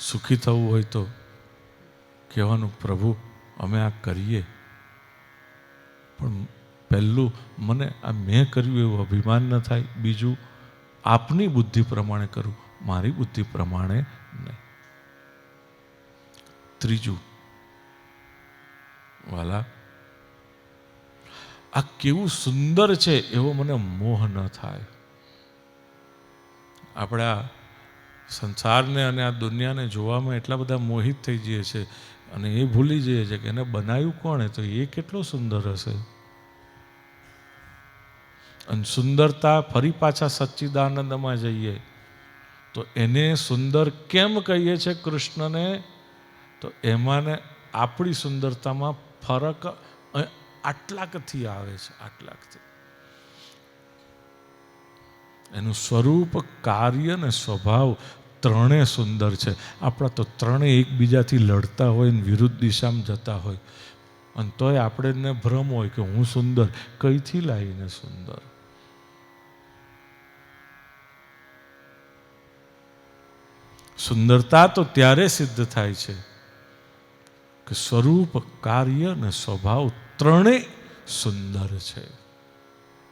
સુખી થવું હોય તો કહેવાનું, પ્રભુ, અમે આ કરીએ. પણ પહેલું મને આ મેં કર્યું એવું અભિમાન ન થાય. બીજું, આપની બુદ્ધિ પ્રમાણે કરું, મારી બુદ્ધિ પ્રમાણે નહીં. ત્રીજું, વાલા, આ કેવું સુંદર છે એવો મને મોહ ન થાય. આપણે સંસારને અને આ દુનિયાને જોવામાં એટલા બધા મોહિત થઈ જઈએ છે અને એ ભૂલી જઈએ છે કે એને બનાવ્યું કોણે તો એ કેટલો સુંદર હશે. અને સુંદરતા ફરી પાછા સચ્ચિદાનંદમાં જઈએ. તો એને સુંદર કેમ કહીએ છે કૃષ્ણને? તો એમાં ને આપણી સુંદરતામાં ફરક આટલાકથી આવે છે, આટલાકથી. એનું સ્વરૂપ કાર્ય ને સ્વભાવ ત્રણે સુંદર છે. આપણા તો ત્રણે એકબીજાથી લડતા હોય ને વિરુદ્ધ દિશામાં જતા હોય. અને તોય આપણે ભ્રમ હોય કે હું સુંદર, કઈથી લાવીને સુંદર? સુંદરતા તો ત્યારે સિદ્ધ થાય છે કે સ્વરૂપ, કાર્ય અને સ્વભાવ ત્રણેય સુંદર છે.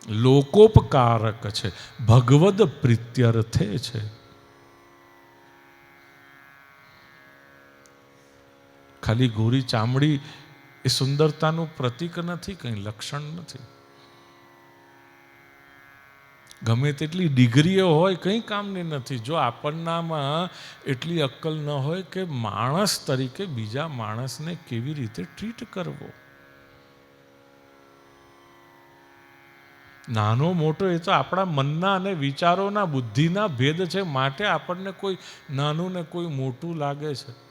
લોકોપકારક છે. ભગવદ પ્રીત્યર્થે છે. ખાલી ગોરી ચામડી એ સુંદરતાનું પ્રતીક નથી, કંઈ લક્ષણ નથી. ગમે તેટલી ડિગ્રીઓ હોય, કંઈ કામની નથી. જો આપણનામાં એટલી અક્કલ ન હોય કે માણસ તરીકે બીજા માણસને કેવી રીતે ટ્રીટ કરવો. નાનો મોટો એ તો આપણા મનના અને વિચારોના બુદ્ધિના ભેદ છે, માટે આપણને કોઈ નાનું ને કોઈ મોટું લાગે છે.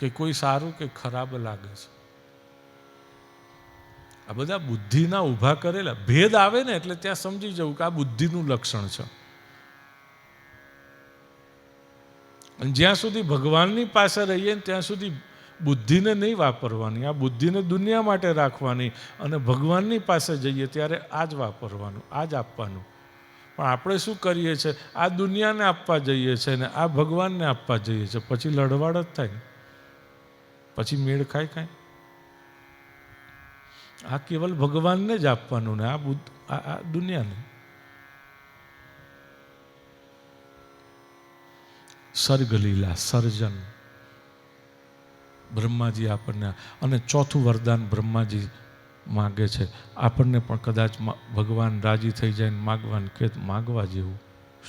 કે કોઈ સારું કે ખરાબ લાગે છે. આ બધા બુદ્ધિના ઊભા કરેલા. ભેદ આવે ને એટલે ત્યાં સમજી જવું કે આ બુદ્ધિનું લક્ષણ છે. અને જ્યાં સુધી ભગવાનની પાસે રહીએ ને ત્યાં સુધી બુદ્ધિને નહીં વાપરવાની. આ બુદ્ધિને દુનિયા માટે રાખવાની અને ભગવાનની પાસે જઈએ ત્યારે આ જ વાપરવાનું આ જ આપવાનું. પણ આપણે શું કરીએ છીએ? આ દુનિયાને આપવા જઈએ છીએ ને આ ભગવાનને આપવા જઈએ છીએ. પછી લડવાડ જ થાય ને. પછી મેળ ખાય કાંઈ? આ કેવલ ભગવાનને જ આપવાનું ને આ બુદ્ધ, આ દુનિયાને. સર્ગલીલા, સર્જન. બ્રહ્માજી આપણને, અને ચોથું વરદાન બ્રહ્માજી માગે છે. આપણને પણ કદાચ ભગવાન રાજી થઈ જાય ને માગવાનું કે માગવા જેવું.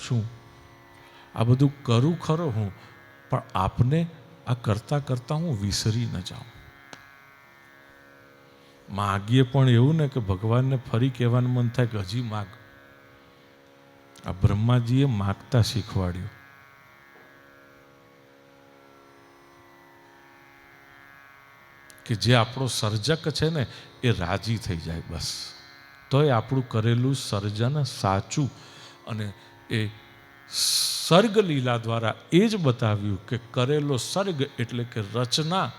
શું? આ બધું કરું ખરો હું, પણ આપને આ કરતાં કરતાં હું વિસરી ન જાઉં. માગીએ પણ એવું ને કે ભગવાનને ફરી કહેવાનું મન થાય કે હજી માગ. આ બ્રહ્માજીએ માગતા શીખવાડ્યું. કે જે આપણો સર્જક છે ને, એ રાજી થઈ જાય બસ. તોય આપણું કરેલું સર્જન સાચું અને એ સર્ગ લીલા દ્વારા એ જ બતાવ્યું કે કરેલો સર્ગ એટલે કે રચના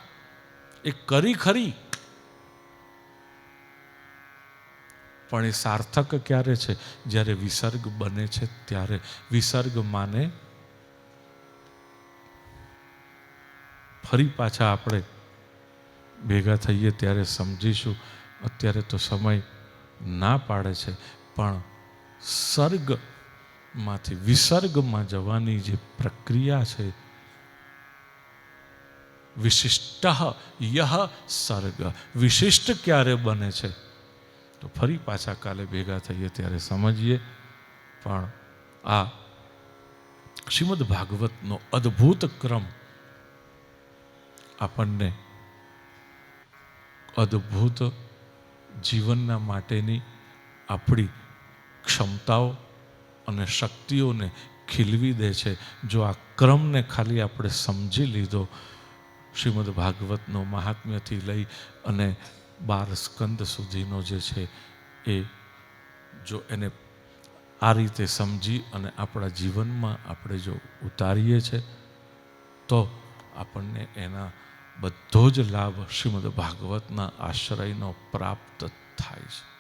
એ કરી ખરી. પણ એ સાર્થક ક્યારે છે? જ્યારે વિસર્ગ બને છે ત્યારે. વિસર્ગ માને ફરી પાછા આપણે ભેગા થઈએ ત્યારે સમજીશું. અત્યારે તો સમય ના પાડે છે. પણ સર્ગમાંથી વિસર્ગમાં જવાની જે પ્રક્રિયા છે, વિશિષ્ટ યહ સર્ગ. વિશિષ્ટ ક્યારે બને છે? તો ફરી પાછા કાલે ભેગા થઈએ ત્યારે સમજીએ. પણ આ શ્રીમદ ભાગવતનો અદ્ભુત ક્રમ આપણને અદ્ભુત જીવનના માટેની આપણી ક્ષમતાઓ અને શક્તિઓને ખીલવી દે છે. જો આ ક્રમને ખાલી આપણે સમજી લીધો, શ્રીમદ ભાગવતનો મહાત્મ્યથી લઈ અને બાર સ્કંદ સુધીનો જે છે એ જો એને આ રીતે સમજી અને આપણા જીવનમાં આપણે જો ઉતારીએ છે, તો આપણને એના બધો જ લાભ શ્રીમદ ભાગવતના આશ્રયનો પ્રાપ્ત થાય છે.